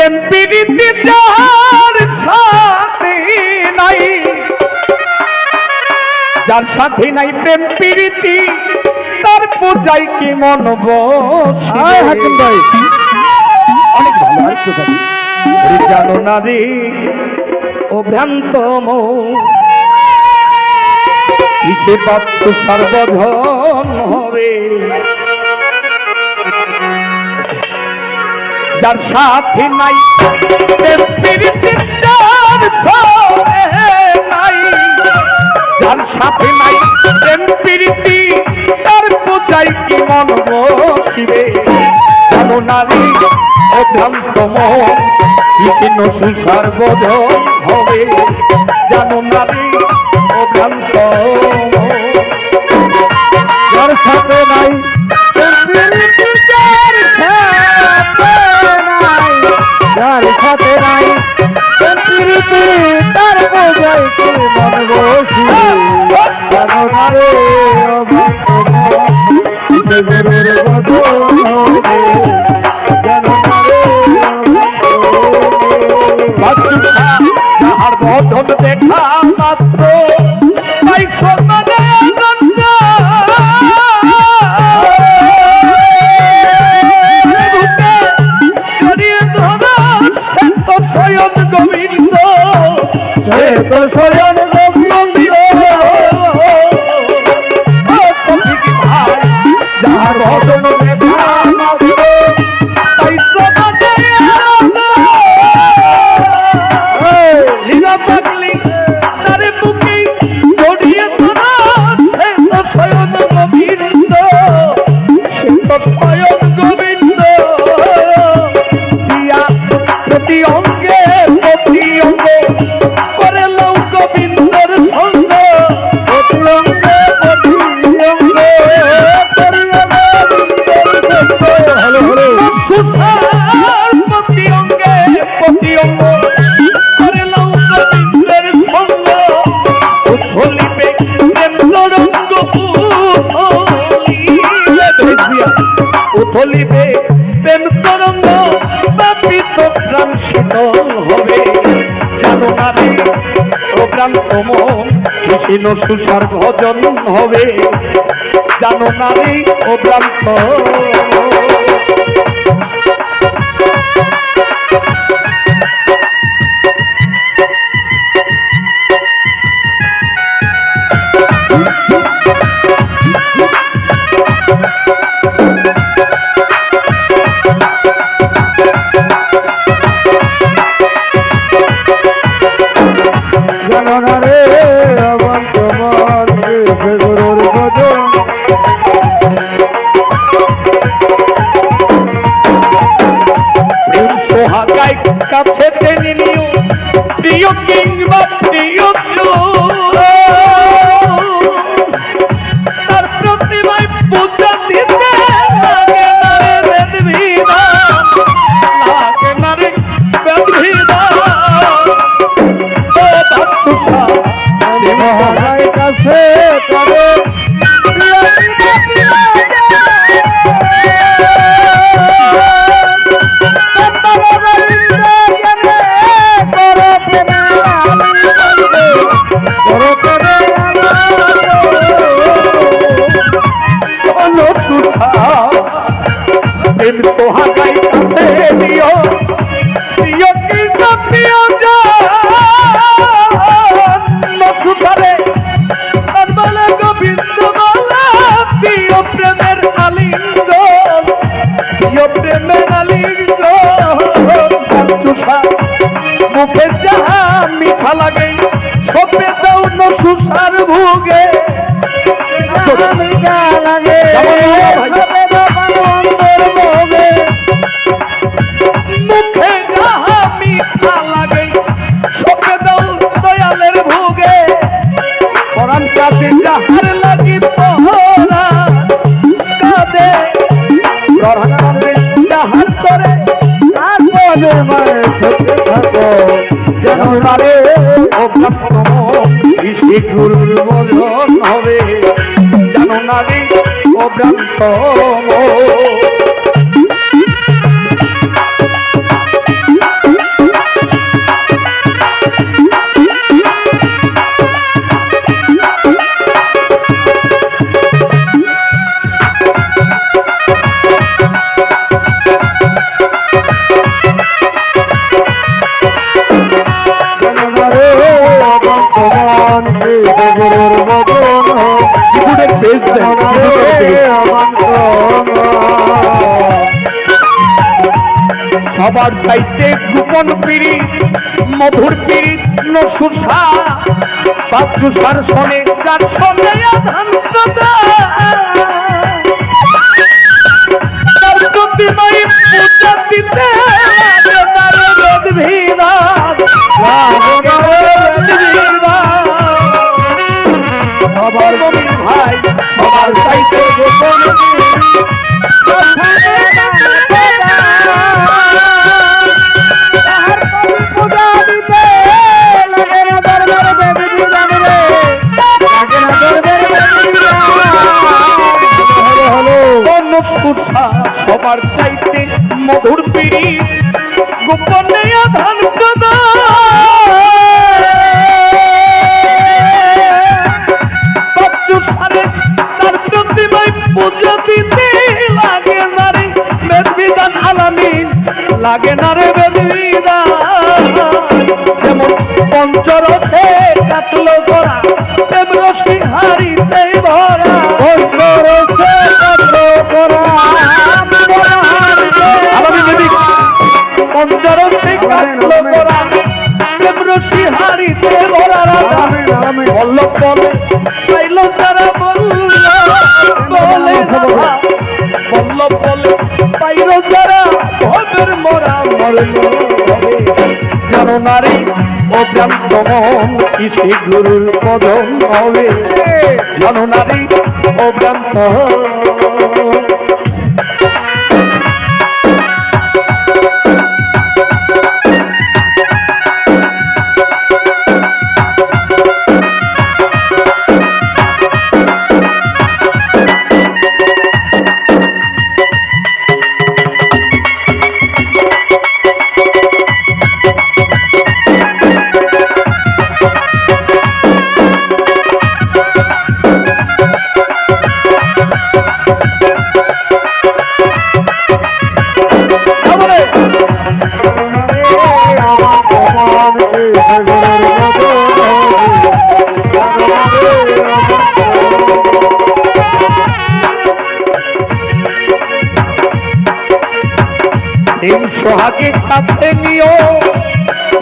প্রেম প্রীতি যার সাথে নাই। যার সাথে নাই প্রেম প্রীতি তার পূজায় কি মন আয় হাকিম ভাই। অনেক ভালো আর একটু গান। জানো না রে ও ভ্রান্ত কিসে পাত্র সর্বধন হবে? যার সাথে নাই যার সাথে নাই প্রীতি তার পূজায় কি মন বসিবে। নারী, অভ্রান্ত মন হবে। জানো নারী, অভ্রান্ত যার সাথে নাই প্রীতি তার বোঝাই কি মন দেখা মাত্র উথলিবে প্রেম তরঙ্গ শীতল হবে। জানো না রে প্রোগ্রাম কৃষ্ণ ভজন হবে। জানো না রে অভ্রান্ত মন কৃষ্ণ ভজন প্রেম সোহাগায় কাছে নিলিও প্রিয় কিংবা প্রেমের আলিঙ্গ প্রিয় প্রেমের আলিঙ্গ সুধা মুখে যাহা মিঠা লাগে সপে দাও নসুসার ভুগে। মুখে গুরুর বজন হবে। জানো না রে অভ্রান্ত সবার চাইতে গোপন পিড়ি মধুর পিড়ি নসুসা বাচ্চুসার শোনে যার শোনে ভাই গোপন সবার চাইতে মধুর পিড়ি গোপনে আধান কদা তার প্রতিমায় পূজা লাগে না রে বেদবিধান আলামিন লাগে না রে বেদবিধান যেমন পঞ্চরথে বল্লভ বলে পাইল যারা ভবের মরা মরল। জানো নারী অভ্রান্ত মন কিসে গুরুর কদম হবে জানো নারী অভ্রান্ত তিন সোহাগে কাছে নিও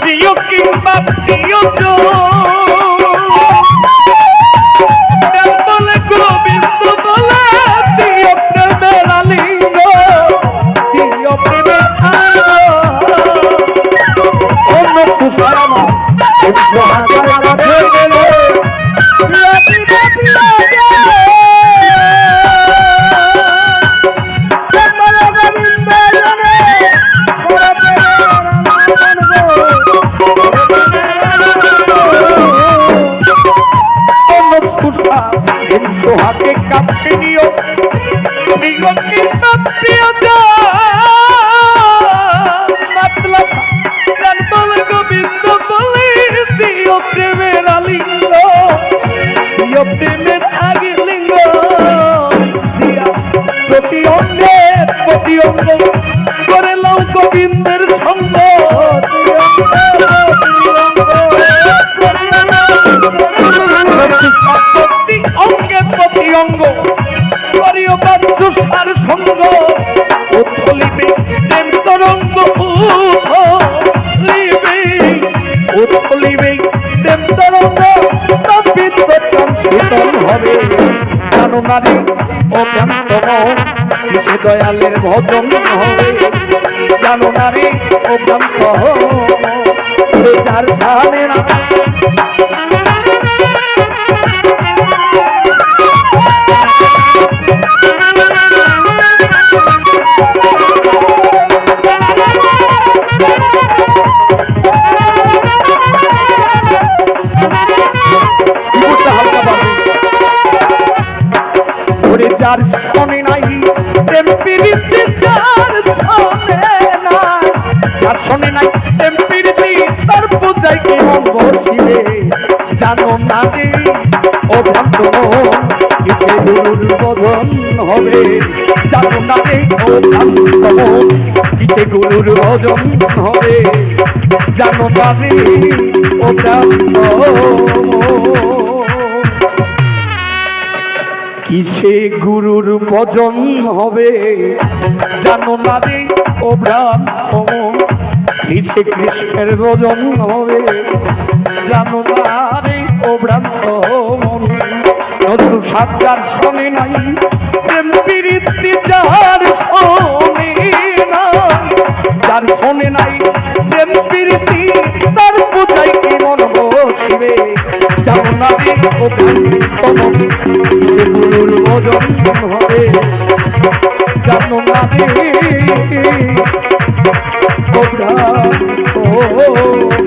প্রিয় কিংবা প্রিয় বলে গোবিন্দ বলে প্রিয় প্রেমের আলিঙ্গ প্রিয় প্রেমের অন্য সুসারামা তিন সোহাগে কাছে নিও প্রিয় প্রিয় প্রিয় বিগতকে প্রিয় জানো নারী অজ্ঞান্ত কিসে দয়ালের ভজন হবে। জানো নারী অজ্ঞান্ত যার জানে যার শোনে নাই। প্রেম প্রীতি যার শোনে নাই। যার শোনে নাই প্রেম প্রীতি, তার পূজায় কি অঙ্গ শিবে জানো না যে, ও ভ্রান্ত মন কিসে গুরুর হবে। জানো না যে, ও ভ্রান্ত মন কিসে গুরুর হবে। জানো না যে, ও ভ্রান্ত মন কিসে গুরুর ভজন হবে? জানো না রে ও ব্রাহ্মণ, কিসে কৃষ্ণের ভোজন হবে? জানো না রে ও মন নতুন সাজ্জার শোনে নাই, প্রেম প্রীতি যার শোনে নাই। যার শোনে নাই প্রেম প্রীতি, তার পূজাই কি মন বসিবে জানো না মন গুরুর ভোজন হবে জানো না ও